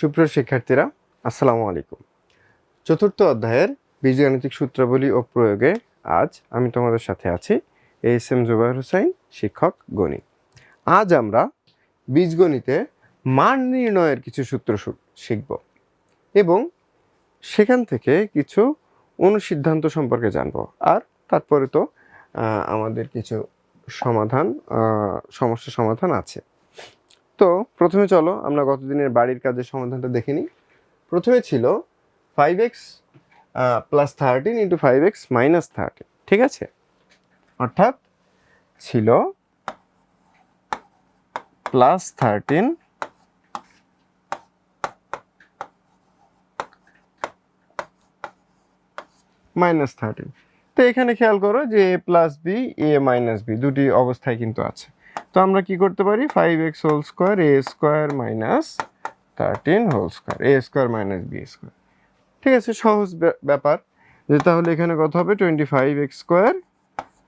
সুপ্রিয় শিক্ষার্থীরা, আসসালামু আলাইকুম। চতুর্থ অধ্যায়ের বীজগাণিতিক সূত্রাবলী ও প্রয়োগে আজ আমি তোমাদের সাথে আছি এস এম জুবাইর হোসাইন শিক্ষক, গণিত। আজ আমরা বীজগণিতে মান নির্ণয়ের কিছু সূত্র শিখব এবং সেখান থেকে কিছু অনুসিদ্ধান্ত সম্পর্কে জানব। আর তারপরে তো আমাদের কিছু সমাধান সমস্যা সমাধান আছে। তো প্রথমে চলো, আমরা গতদিনের বাড়ির কাজের সমাধানটা দেখে নিই। প্রথমে ছিল five X plus thirteen into five X minus thirteen ঠিক আছে? অর্থাৎ ছিল প্লাস থার্টিন মাইনাস থার্টিন তো এখানে খেয়াল করো যে A plus B A minus B দুটি অবস্থায় কিন্তু আছে। তো আমরা কি করতে পারি? Five X whole square A square minus thirteen whole square A square minus B square ঠিক আছে, সহজ ব্যা- ব্যাপার। যে তাহলে এখানে কত হবে? Twenty five X square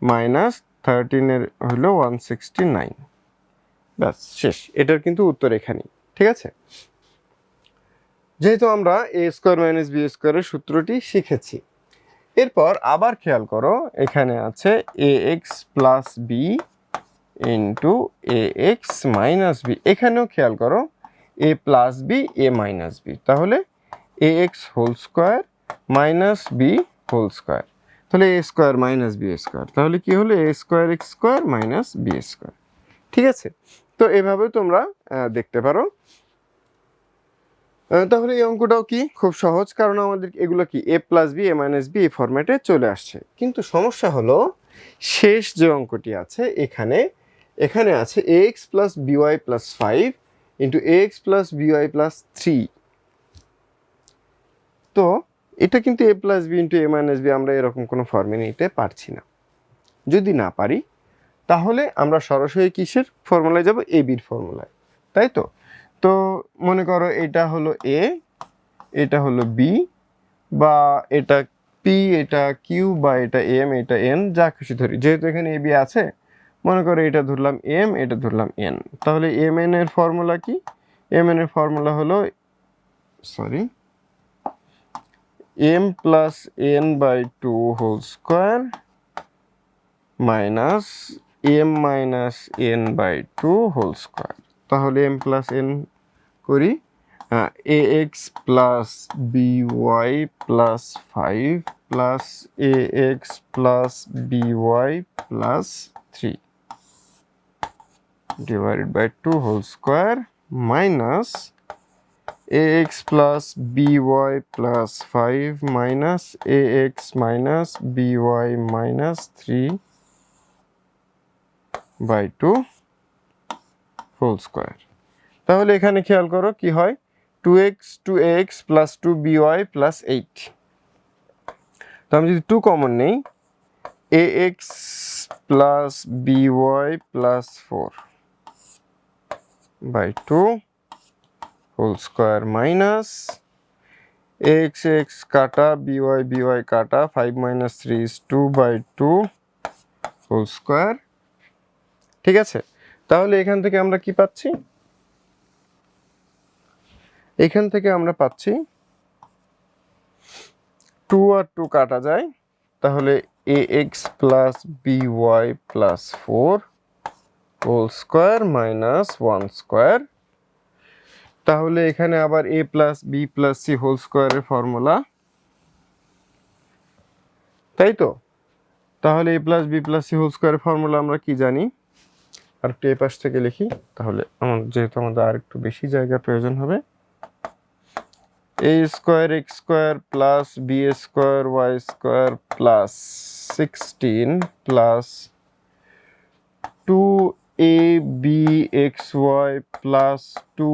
minus থার্টিনের হলো ওয়ান সিক্সটি নাইন ব্যাস, শেষ। এটার কিন্তু উত্তর এখানেই। ঠিক আছে? যেহেতু আমরা এ স্কোয়ার মাইনাস বি স্কোয়ারের সূত্রটি শিখেছি। এরপর আবার খেয়াল করো, এখানে আছে A X plus B into A X minus B এখানেও খেয়াল করো A plus B A minus B তাহলে A X whole square minus B whole square তাহলে A square minus B square তাহলে কি হলো? A square X square minus B square ঠিক আছে? তো এভাবে তোমরা দেখতে পারো। তাহলে এই অঙ্কটাও কি? খুব সহজ, কারণ আমাদের এগুলো কি? A plus B A minus B এই ফরম্যাটে চলে আসছে। কিন্তু সমস্যা হলো, শেষ যে অঙ্কটি আছে, এখানে এখানে আছে A X plus B Y plus five into A X plus B Y plus three তো এটা কিন্তু A plus B into A minus B আমরা এরকম কোনো ফর্মে নিতে পারছি না। যদি না পারি, তাহলে আমরা সরাসরি কিসের ফর্মুলায় যাব? এ বির ফর্মুলায় তাই তো? তো মনে করো এটা হলো এ এটা হলো বি বা এটা পি এটা কিউ বা এটা এম এটা এন যা খুশি ধরি। যেহেতু এখানে এ বি আছে মনে করো এটা ধরলাম এম এটা ধরলাম এন তাহলে এম এন এর ফর্মুলা কি? এম এন এর ফর্মুলা হলো sorry M plus N by two whole square minus M minus N by two whole square তাহলে এম প্লাস এন করি A X plus B Y plus five plus A X plus B Y plus three divided by 2 whole square minus ax plus by plus 5 minus ax minus by minus 3 by 2 whole square তাহলে এখানে খেয়াল করো কি হয়? Two X two X plus two B Y plus eight তো আমি যদি two common নেই X plus B Y plus four by 2 whole square minus x x কাটা by by কাটা 5 minus 3 is 2 by 2 whole square. ঠিক আছে? তাহলে এখান থেকে আমরা কি পাচ্ছি? এখান থেকে আমরা পাচ্ছি 2 আর 2 কাটা যায়। তাহলে ax plus by plus four whole square minus one square তাহলে এখানে আবার A plus B plus C whole স্কোয়ারের ফর্মুলা তাই তো? তাহলে A plus B plus C whole স্কোয়ারের ফর্মুলা আমরা কি জানি? আর একটু এ পাশ থেকে লিখি, তাহলে আমাদের যেহেতু আমাদের আর একটু বেশি জায়গার প্রয়োজন হবে। A square X square plus B square Y square plus sixteen plus two A B X Y plus two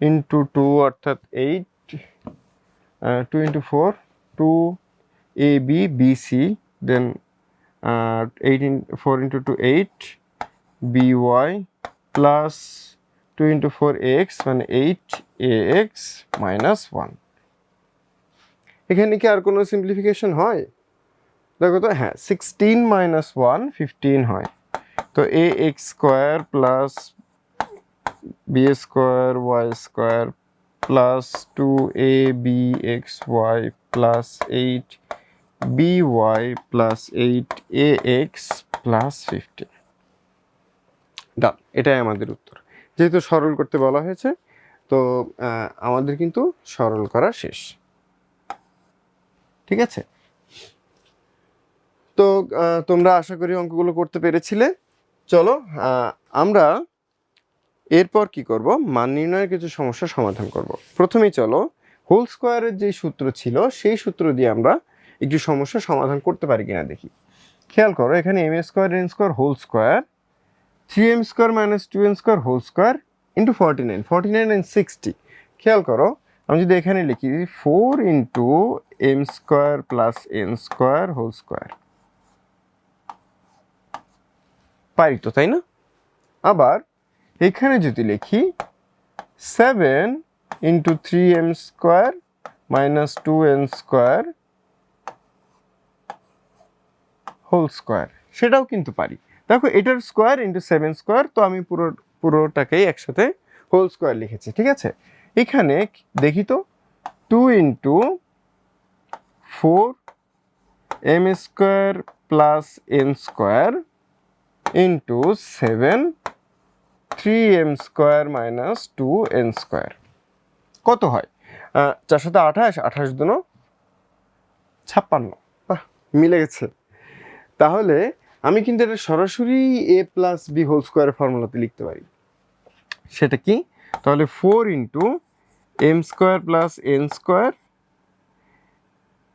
into two অর্থাৎ eight two into four two A B B C then eight in four into two eight B Y plus two into four X মানে eight A X minus one এখানে কি আর কোনো simplification হয়? দেখো তো হ্যাঁ sixteen minus one fifteen হয়। তো A X square plus B square Y square plus two A B X Y plus eight B Y plus eight A X plus fifteen done, এটাই আমাদের উত্তর। যেহেতু সরল করতে বলা হয়েছে, তো আমাদের কিন্তু সরল করা শেষ। ঠিক আছে? তো তোমরা আশা করি অঙ্কগুলো করতে পেরেছিলে। চলো আমরা এরপর কি করব? মান নির্ণয়ের কিছু সমস্যার সমাধান করব। প্রথমেই চলো, হোল স্কোয়ারের যে সূত্র ছিল, সেই সূত্র দিয়ে আমরা একটি সমস্যার সমাধান করতে পারি কিনা দেখি। খেয়াল করো, এখানে M square N square, whole square three M square minus two N square, whole square into forty nine forty nine and sixty খেয়াল করো, আমি যদি এখানে লিখি four into M square plus N square, whole square. পারি তো তাই না? আবার এখানে যদি লিখি seven into three M square minus two N square whole square সেটাও কিন্তু পারি। দেখো, এটার স্কোয়ার ইন্টু সেভেন স্কোয়ার তো আমি পুরো, পুরোটাকেই একসাথে হোল স্কোয়ার লিখেছি, ঠিক আছে? এখানে দেখি তো two into four M square plus N square into seven three M square minus two N square কত হয়? আহ, চার সাথে আঠাশ আঠাশ দুনো ছাপ্পান্ন। মিলে গেছে। তাহলে আমি কিন্তু এটা সরাসরি এ প্লাস বি হোল স্কোয়ারের ফর্মুলাতে লিখতে পারি। সেটা কি? তাহলে four into M square plus N square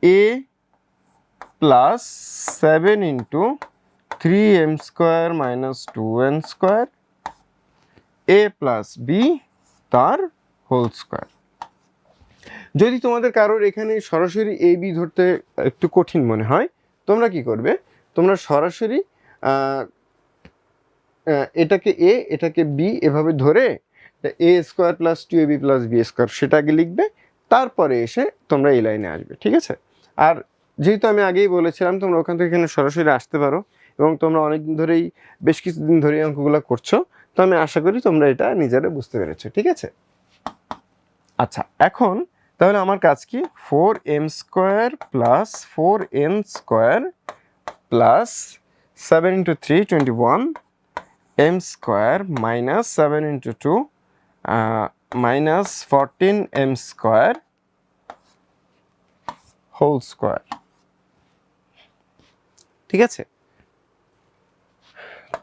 A plus seven into three M square minus two N square A plus B তার হোল স্কোয়ার যদি তোমাদের কারোর এখানে সরাসরি এ বি ধরতে একটু কঠিন মনে হয়, তোমরা কি করবে? তোমরা সরাসরি এটাকে এ এটাকে বি এভাবে ধরে A square plus two A B plus B square সেটা আগে লিখবে, তারপরে এসে তোমরা এই লাইনে আসবে, ঠিক আছে? আর যেহেতু আমি আগেই বলেছিলাম, তোমরা ওখান থেকে এখানে সরাসরি আসতে পারো। এবং তোমরা অনেক দিন ধরেই, বেশ কিছুদিন ধরেই অঙ্কগুলো করছ, তো আমি আশা করি তোমরা এটা নিজেরা বুঝতে পেরেছ, ঠিক আছে? আচ্ছা এখন তাহলে আমার কাজ কি? Four M square plus four N square plus seven into three twenty one M square minus seven into two minus fourteen M square whole square. ঠিক আছে?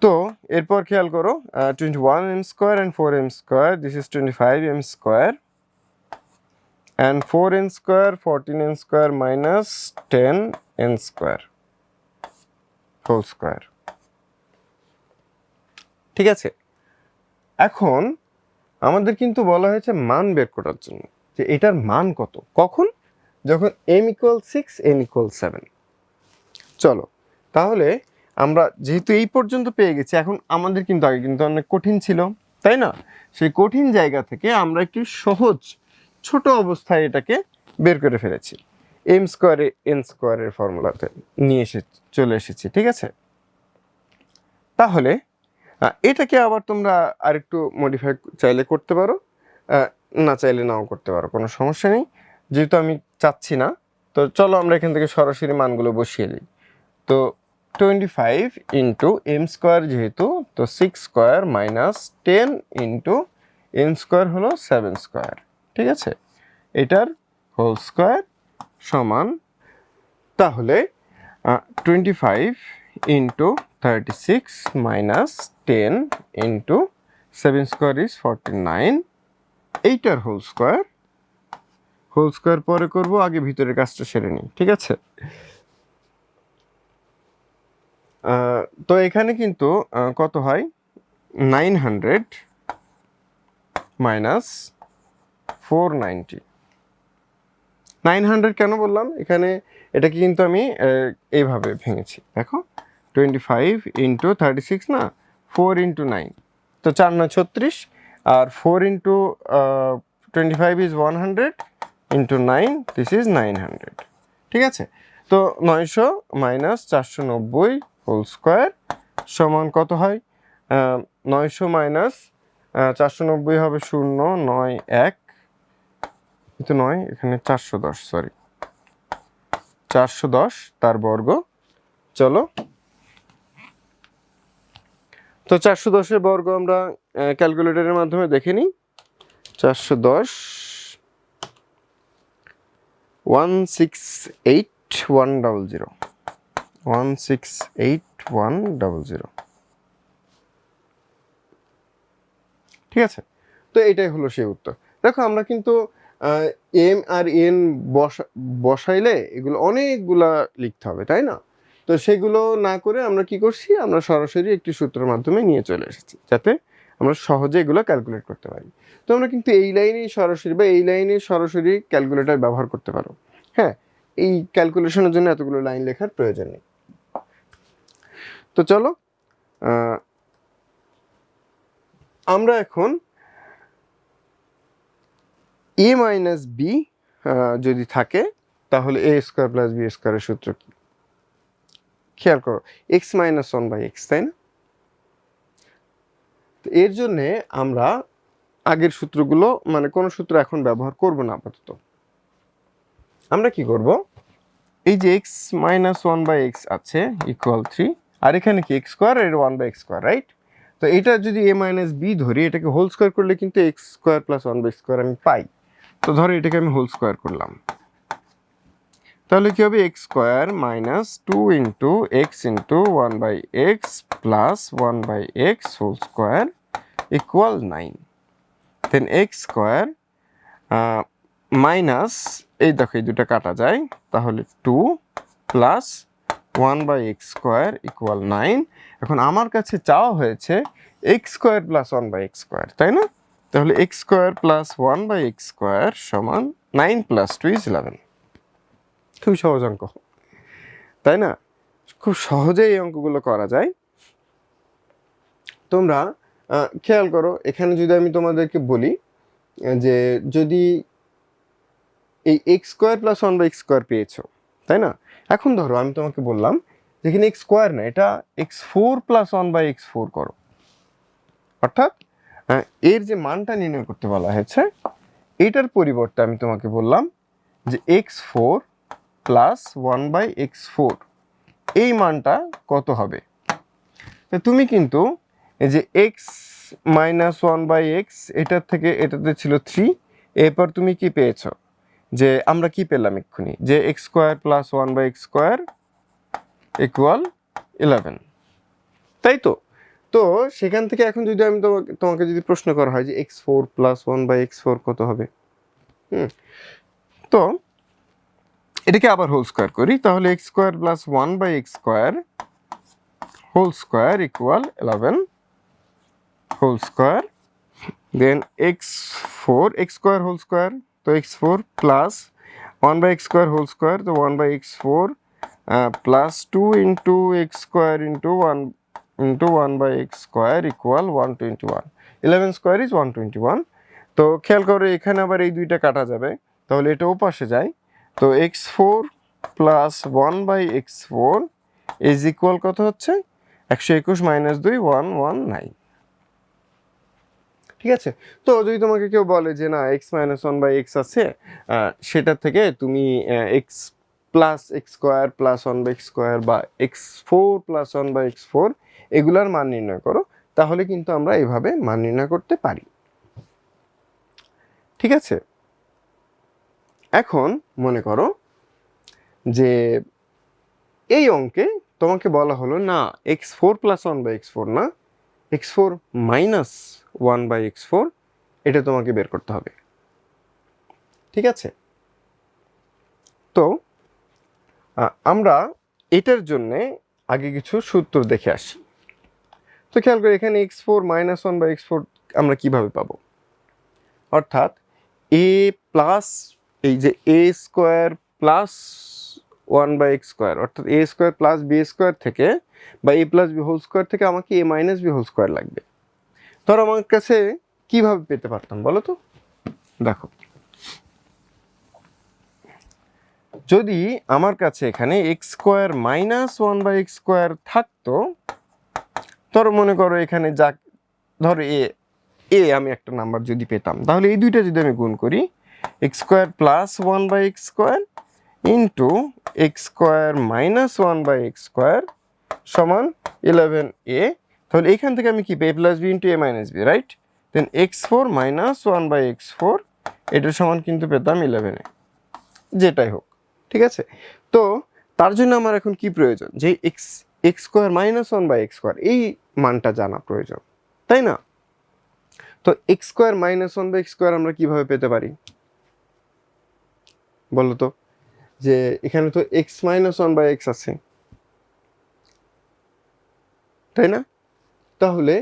তো, এরপর খেয়াল করো twenty one M square and four M square this is twenty five M square and four N square fourteen N square minus ten N square whole square ঠিক আছে? এখন আমাদের কিন্তু বলা হয়েছে মান বের করার জন্য, যে এটার মান কত? কখন? যখন M equal six N equal seven চলো, তাহলে আমরা যেহেতু এই পর্যন্ত পেয়ে গেছি, এখন আমাদের কিন্তু আগে কিন্তু অনেক কঠিন ছিল, তাই না? সেই কঠিন জায়গা থেকে আমরা একটি সহজ, ছোট অবস্থায় এটাকে বের করে ফেলেছি। এম স্কোয়ারে এন স্কোয়ারের ফর্মুলাতে নিয়ে এসে চলে এসেছি, ঠিক আছে? তাহলে এটাকে আবার তোমরা আরেকটু মডিফাই চাইলে করতে পারো না চাইলে নাও করতে পারো, কোনো সমস্যা নেই। যেহেতু আমি চাচ্ছি না, তো চলো আমরা এখান থেকে সরাসরি মানগুলো বসিয়ে দিই। তো twenty five into M square যেহেতু, তো six square minus ten into N square হলো সেভেন স্কোয়ার ঠিক আছে? এটার হোল স্কোয়ার সমান, তাহলে twenty five into thirty six minus ten into seven square is forty nine এইটার হোল স্কোয়ার হোল স্কোয়ার পরে করব, আগে ভিতরের কাজটা সেরে নিই, ঠিক আছে? তো এখানে কিন্তু কত হয়? Nine hundred minus four ninety. Nine hundred কেন বললাম? এখানে এটাকে কিন্তু আমি এইভাবে ভেঙেছি। দেখো, twenty five into thirty six, না, ফোর ইন্টু নাইন। তো চার নয় ছত্রিশ, আর four into twenty five is one hundred into nine, this is nine hundred. ঠিক আছে? তো নয়শো মাইনাস চারশো নব্বই হোল স্কোয়ার সমান কত হয়? নয়শো মাইনাস চারশো নব্বই হবে শূন্য, নয়, এক। কিন্তু নয়, এখানে চারশো দশ সরি চারশো দশ, তার বর্গ। চলো। তো চারশো দশের বর্গ আমরা ক্যালকুলেটরের মাধ্যমে দেখে নিই। চারশো দশ one six eight one double zero one six eight one double zero ঠিক আছে? তো এটাই হলো সেই উত্তর। দেখো, আমরা কিন্তু এম আর এন বসা, বসাইলে এগুলো অনেকগুলা লিখতে হবে, তাই না? তো সেগুলো না করে আমরা কি করছি? আমরা সরাসরি একটি সূত্রের মাধ্যমে নিয়ে চলে এসেছি, যাতে আমরা সহজে এগুলো ক্যালকুলেট করতে পারি। তো আমরা কিন্তু এই লাইনেই সরাসরি বা এই লাইনে সরাসরি ক্যালকুলেটার ব্যবহার করতে পারো। হ্যাঁ এই ক্যালকুলেশনের জন্য এতগুলো লাইন লেখার প্রয়োজন নেই। তো চলো আমরা এখন এ মাইনাস বি যদি থাকে, তাহলে এ স্কোয়ার প্লাস বি স্কোয়ারের সূত্র কি? খেয়াল করো, X minus one by X, তাই না? তো এর জন্যে আমরা আগের সূত্রগুলো মানে কোনো সূত্র এখন ব্যবহার করব না আপাতত। আমরা কি করব? এই যে X minus one by X আছে ইকুয়াল থ্রি আর এখানে কি এক্স স্কোয়ার এর one by X square right তো এটা যদি এ মাইনাস বি ধরি, এটাকে হোল স্কোয়ার করলে কিন্তু X square plus one by square আমি পাই। তো ধরো এটাকে আমি হোল স্কোয়ার করলাম। তাহলে কি হবে? X square minus two into X into one by X plus one by X whole square equal nine then X square minus এই দেখো, এই দুটো কাটা যায়। তাহলে two plus one by X square equal nine. এখন আমার কাছে চাওয়া হয়েছে X square plus one by X square, তাই না? তাহলে X square plus one by X square সমান nine plus two is eleven. খুব সহজ অঙ্ক, তাই না? খুব সহজেই এই অঙ্কগুলো করা যায়। তোমরা খেয়াল করো, এখানে যদি আমি তোমাদেরকে বলি যে যদি এই X square plus one by X square পেয়েছ, তাই না? এখন ধরো, আমি তোমাকে বললাম যেখানে এক্স স্কোয়ার না, এটা X four plus one by X four করো। অর্থাৎ এর যে মানটা নির্ণয় করতে বলা হয়েছে, এটার পরিবর্তে আমি তোমাকে বললাম যে X four plus one by X four এই মানটা কত হবে? তুমি কিন্তু যে X minus one by X এটার থেকে এটাতে ছিল থ্রি এরপর তুমি কি পেয়েছ? যে আমরা কি পেলাম এক্ষুনি? যে X square plus one by X square equal eleven তাই তো? তো সেখান থেকে এখন যদি আমি তোমাকে তোমাকে যদি প্রশ্ন করা হয় যে X four plus one by X four কত হবে? হুম। তো এটাকে আবার হোল স্কোয়ার করি, তাহলে X square plus one by X square whole square equal eleven whole square then X four X square whole square তো X four plus one by X square whole square তো one by X four plus two into X square into one into one by X square equal one twenty one eleven square is one twenty one তো খেয়াল করো, এখানে আবার এই দুইটা কাটা যাবে। তাহলে এটা ওপাশে যায়। তো X four plus one by X four is equal কত হচ্ছে? একশো একুশ মাইনাস দুই ওয়ান ওয়ান নাইন ঠিক আছে? তো যদি তোমাকে কেউ বলে যে না X minus one by X আছে আহ, সেটা থেকে তুমি X plus X square plus one by X square বা X four plus one by X four এগুলার মান নির্ণয় করো তাহলে কিন্তু আমরা এভাবে মান নির্ণয় করতে পারি। ঠিক আছে? এখন মনে করো যে এই অঙ্কে তোমাকে বলা হলো না X four plus one by X four না X four minus one by X four, এটা তোমাকে বের করতে হবে। ঠিক আছে? তো আমরা এটার জন্যে আগে কিছু সূত্র দেখে আসি। তো খেয়াল করি, এখানে X four minus one by X four আমরা কীভাবে পাবো? অর্থাৎ এ প্লাস, এই যে A square plus one by X square, অর্থাৎ A square plus B square থেকে বা A plus B whole square থেকে আমাকে A minus B whole square লাগবে। ধরো আমার কাছে কীভাবে পেতে পারতাম বলো তো? দেখো। যদি আমার কাছে এখানে X square minus one by X square থাকতো, ধরো মনে করো এখানে যা, ধরো এ এ আমি একটা নাম্বার যদি পেতাম, তাহলে এই দুইটা যদি আমি গুণ করি X square plus one by X square into X square minus one by X square সমান ইলেভেন এ তাহলে এইখান থেকে আমি কি পাই? Plus B into A minus B right then X four minus one by X four এটার সমান কিন্তু পেতাম ইলেভেনে যেটাই হোক, ঠিক আছে? তো তার জন্য আমার এখন কি প্রয়োজন? যে X X square minus one by X square এই মানটা জানা প্রয়োজন, তাই না? তো X square minus one by X square আমরা কীভাবে পেতে পারি? বলো তো, যে এখানে তো X minus one by X আছে। তাই না? তাহলে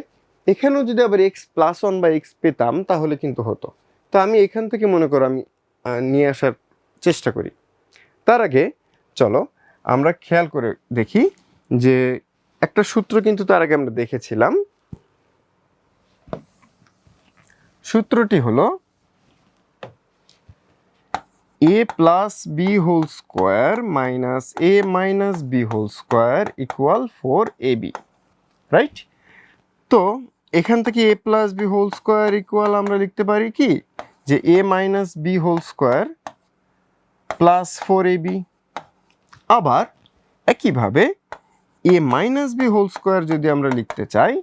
এখানেও যদি আবার X plus one by X পেতাম, তাহলে কিন্তু হতো। তো আমি এখান থেকে মনে করো আমি নিয়ে আসার চেষ্টা করি। তার আগে চলো আমরা খেয়াল করে দেখি যে একটা সূত্র কিন্তু তার আগে আমরা দেখেছিলাম। সূত্রটি হলো A plus B whole square minus A minus B whole square equal four A B right তো এখান থেকে A plus B whole square equal আমরা লিখতে পারি কি? যে A minus B whole square plus four A B আবার একইভাবে A minus B whole square যদি আমরা লিখতে চাই,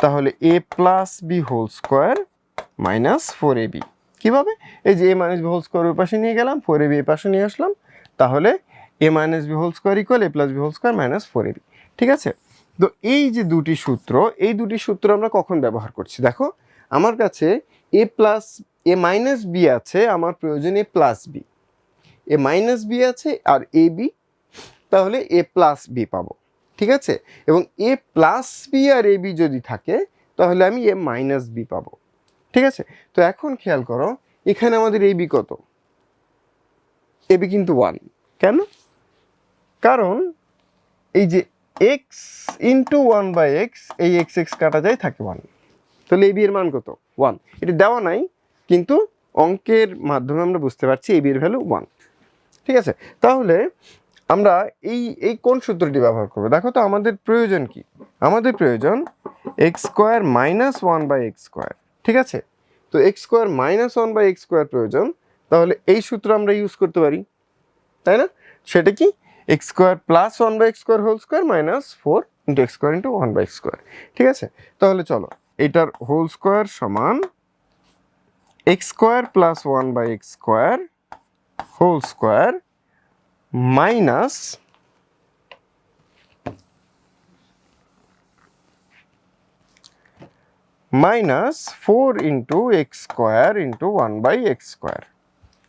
তাহলে A plus B whole square minus four A B কীভাবে? এই যে A minus B whole square ওই পাশে নিয়ে গেলাম ফোর এ বি এ পাশে নিয়ে আসলাম, তাহলে A minus B whole square equal A plus B whole square minus four A B ঠিক আছে? তো এই যে দুটি সূত্র, এই দুটি সূত্র আমরা কখন ব্যবহার করছি? দেখো, আমার কাছে A plus, A minus B আছে, আমার প্রয়োজন A plus B. A minus B আছে আর এ বি, তাহলে এ প্লাস বি পাবো, ঠিক আছে? এবং এ প্লাস বি আর এ বি যদি থাকে, তাহলে আমি এ মাইনাস বি পাবো, ঠিক আছে? তো এখন খেয়াল করো, এখানে আমাদের এ বি কত? এ বি কিন্তু ওয়ান, কেন? কারণ এই যে X into one by X এই এক্স এক্স কাটা যায় থাকে ওয়ান তাহলে এ এর মান কত? ওয়ান এটা দেওয়া নাই, কিন্তু অঙ্কের মাধ্যমে আমরা বুঝতে পারছি এ এর ভ্যালু ওয়ান ঠিক আছে? তাহলে আমরা এই এই কোন সূত্রটি ব্যবহার করব? দেখো তো আমাদের প্রয়োজন কি? আমাদের প্রয়োজন X square minus one by X square ঠিক আছে? তো X square minus one by X square প্রয়োজন। তাহলে এই সূত্র আমরা ইউজ করতে পারি। তাই না? সেটা কি? X square plus one by X square whole square minus four into X square into one by X square, ঠিক আছে? তাহলে চলো, এটার হোল স্কোয়ার সমান X square plus one by X square whole square minus minus four into X square into one by X square,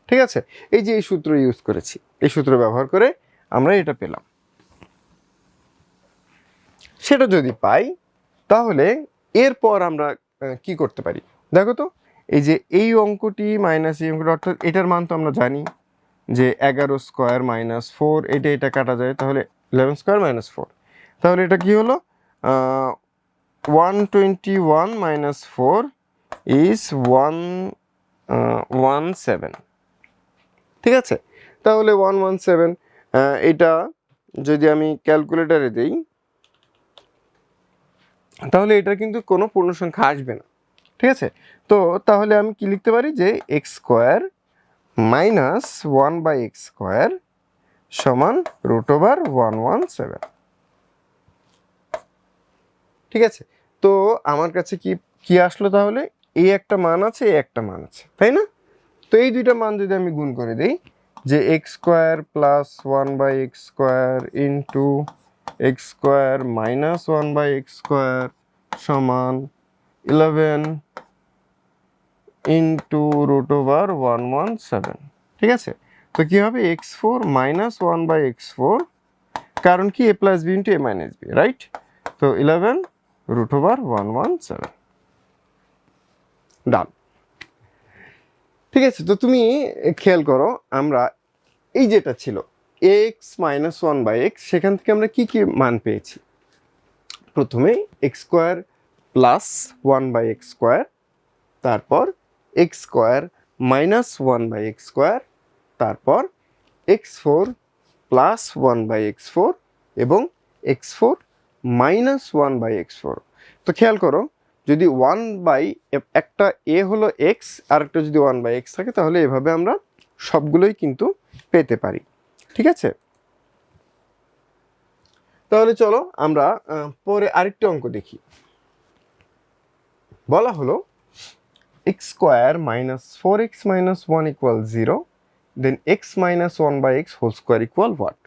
ঠিক আছে? এই যে এই সূত্র ইউজ করেছি, এই সূত্র ব্যবহার করে আমরা এটা পেলাম। সেটা যদি পাই, তাহলে এরপর আমরা কি করতে পারি? দেখো তো, এই যে এই অঙ্কটি মাইনাস এই অঙ্কটি, অর্থাৎ এটার মান তো আমরা জানি যে এগারো স্কোয়ার মাইনাস ফোর এটা এটা কাটা যায়, তাহলে ইলেভেন স্কোয়ার মাইনাস ফোর তাহলে এটা কি হলো? One twenty one minus four is one one seven ঠিক আছে? তাহলে ওয়ান ওয়ান সেভেন এটা যদি আমি ক্যালকুলেটারে দিই, তাহলে এটা কিন্তু কোনো পূর্ণ সংখ্যা আসবে না, ঠিক আছে? তো তাহলে আমি কি লিখতে পারি যে X square minus one by X square সমান root over one one seven ঠিক আছে? তো আমার কাছে কি কি আসলো তাহলে? এই একটা মান আছে এই একটা মান আছে, তাই না? তো এই দুইটা মান যদি আমি গুণ করে দিই যে X square plus one by X square into X square minus one by X square সমান eleven into root over one one seven ঠিক আছে? তো কী হবে? X four minus one by X four কারণ কি? A plus B into A minus B right তো eleven root over one one seven done ঠিক আছে, তো তুমি খেয়াল করো, আমরা এই যেটা ছিল X minus one by X সেখান থেকে আমরা কি কি মান পেয়েছি? প্রথমে X square plus one by X square তারপর X square minus one by X square তারপর X four plus one by X four এবং X four minus one by X four তো খেয়াল করো যদি ওয়ান বাই একটা এ হলো এক্স আর একটা যদি ওয়ান বাই এক্স থাকে, তাহলে এভাবে আমরা সবগুলোই কিন্তু পেতে পারি। ঠিক আছে? তাহলে চলো আমরা পরে আরেকটি অঙ্ক দেখি। বলা হলো X square minus four X minus one equal zero then X minus one by X whole square equal what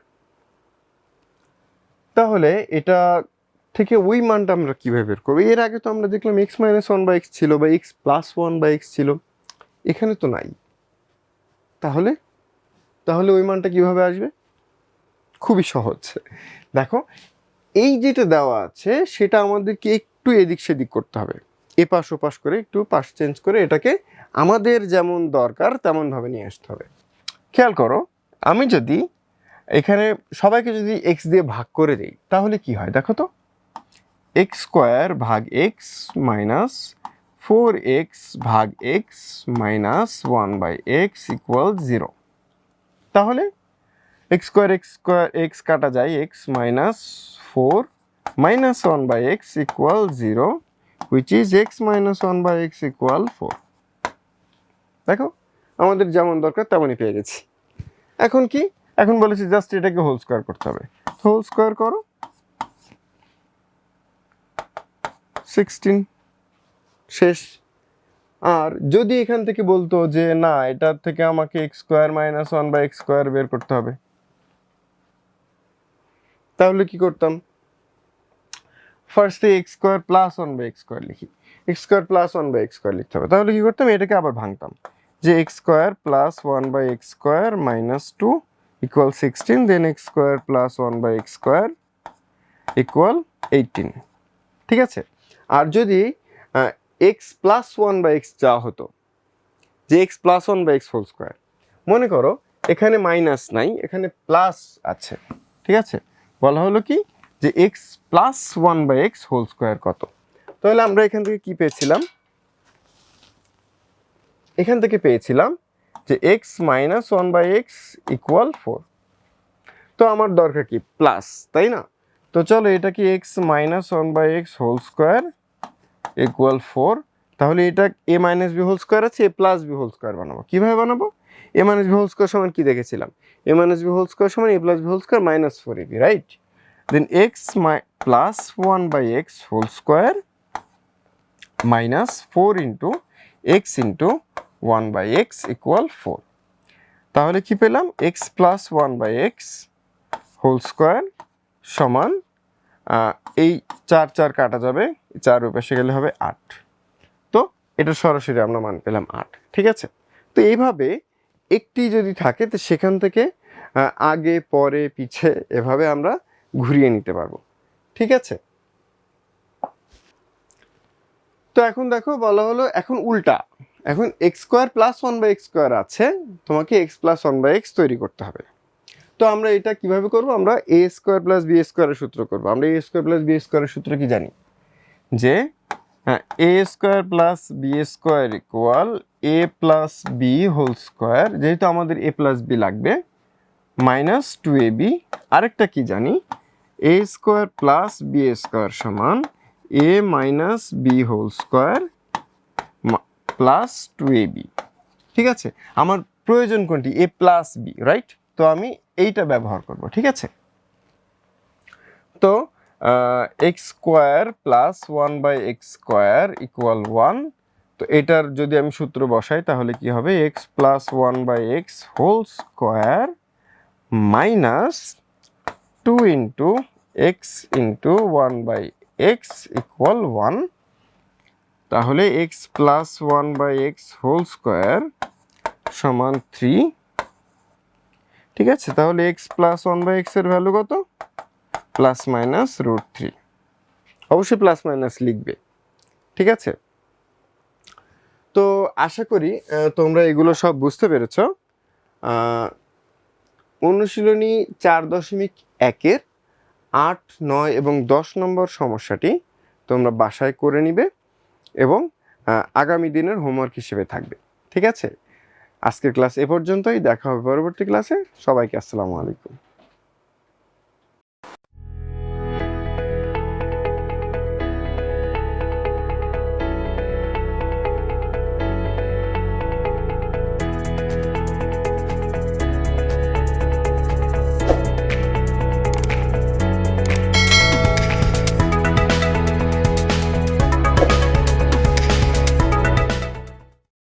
তাহলে এটা থেকে ওই মানটা আমরা কীভাবে বের করব? এর আগে তো আমরা দেখলাম X minus one by X ছিল বা X plus one by X ছিল। এখানে তো নাই। তাহলে? তাহলে ওই মানটা কীভাবে আসবে? খুবই সহজ। দেখো, এই যেটা দেওয়া আছে, সেটা আমাদেরকে একটু এদিক সেদিক করতে হবে। এ পাশ ও পাশ করে একটু পাশ চেঞ্জ করে এটাকে আমাদের যেমন দরকার তেমনভাবে নিয়ে আসতে হবে। খেয়াল করো, আমি যদি এখানে সবাইকে যদি এক্স দিয়ে ভাগ করে দিই, তাহলে কি হয়? দেখো তো এক্স স্কোয়ার ভাগ এক্স মাইনাস ফোর এক্স ভাগ X minus one by X equal zero তাহলে X square X square X কাটা যায় X minus four minus one by X equal zero which is X minus one by X equal four দেখো, আমাদের যেমন দরকার তেমনই পেয়ে গেছি। এখন কি? এখন বলেছি জাস্ট এটাকে হোল স্কোয়ার করতে হবে। হোল স্কোয়ার করো। সিক্সটিন শেষ আর যদি এখান থেকে বলতো যে না এটার থেকে আমাকে X square minus one by X square বের করতে হবে তাহলে কি করতাম ফার্স্টে X square plus one by X square লিখি X square plus one by X square লিখতে হবে তাহলে কি করতাম এটাকে আবার ভাঙতাম যে X square plus one by X square minus two equal sixteen then X square plus one by X square equal eighteen ঠিক আছে আর যদি X plus one by X যা হতো, যে X plus one by X whole square মনে করো এখানে মাইনাস নাই, এখানে প্লাস আছে, ঠিক আছে? বলা হলো কি? যে X plus one by X whole square কত? তাহলে আমরা এখান থেকে কি পেয়েছিলাম? এখান থেকে পেয়েছিলাম যে x minus one by x equal four তো আমার দরকার কি? প্লাস তাই না? তো চলো এটা কি x minus one by x whole square equal four তাহলে এটা a minus b whole square আছে a plus b whole square বানাবো। কীভাবে বানাবো? A minus b whole square সমান কি দেখেছিলাম? A minus b whole square সমান a plus b whole square minus four a b right then x my plus one by x whole square minus four into x into one by x equal four তাহলে কি পেলাম? X plus one by x whole square সমান এই চার চার কাটা যাবে, চার উপাশে গেলে হবে আট। তো এটা সরাসরি আমরা মান পেলাম আট, ঠিক আছে? তো এইভাবে একটি যদি থাকে, তো সেখান থেকে আগে, পরে, পিছে এভাবে আমরা ঘুরিয়ে নিতে পারব, ঠিক আছে? তো এখন দেখো, বলা হলো এখন উল্টা। এখন x square plus one by x square আছে, তোমাকে x plus one by x তৈরি করতে হবে। তো আমরা এটা কীভাবে করব? আমরা এ স্কোয়ার প্লাস বি স্কোয়ারের সূত্র করব। আমরা এ স্কোয়ার প্লাস বি স্কোয়ারের সূত্র কি জানি? যে a square plus b square equal a plus b whole square যেহেতু আমাদের এ প্লাস বি লাগবে মাইনাস টু এ বি আরেকটা কি জানি? A square plus b square সমান a minus b whole square plus two a b ঠিক আছে? আমার প্রয়োজন কোনটি? এ প্লাস বি রাইট তো আমি এইটা ব্যবহার করব, ঠিক আছে? তো x square plus one by x square equal one তো এটার যদি আমি সূত্র বসাই তাহলে কি হবে? X plus one by x whole square minus two into x into one by x equal one তাহলে x plus one by x whole square সমান থ্রি ঠিক আছে? তাহলে এক্স প্লাস ওয়ান বাই এক্সের ভ্যালু কত? প্লাস মাইনাস রুট থ্রি অবশ্যই plus minus লিখবে। ঠিক আছে? তো আশা করি তোমরা এগুলো সব বুঝতে পেরেছ। অনুশীলনী চার দশমিক একের আট, নয় এবং দশ নম্বর সমস্যাটি তোমরা বাসায় করে নিবে এবং আগামী দিনের হোমওয়ার্ক হিসেবে থাকবে। ঠিক আছে? আজকের ক্লাস এ পর্যন্তই দেখা হবে পরবর্তী ক্লাসে সবাইকে আসসালামু আলাইকুম।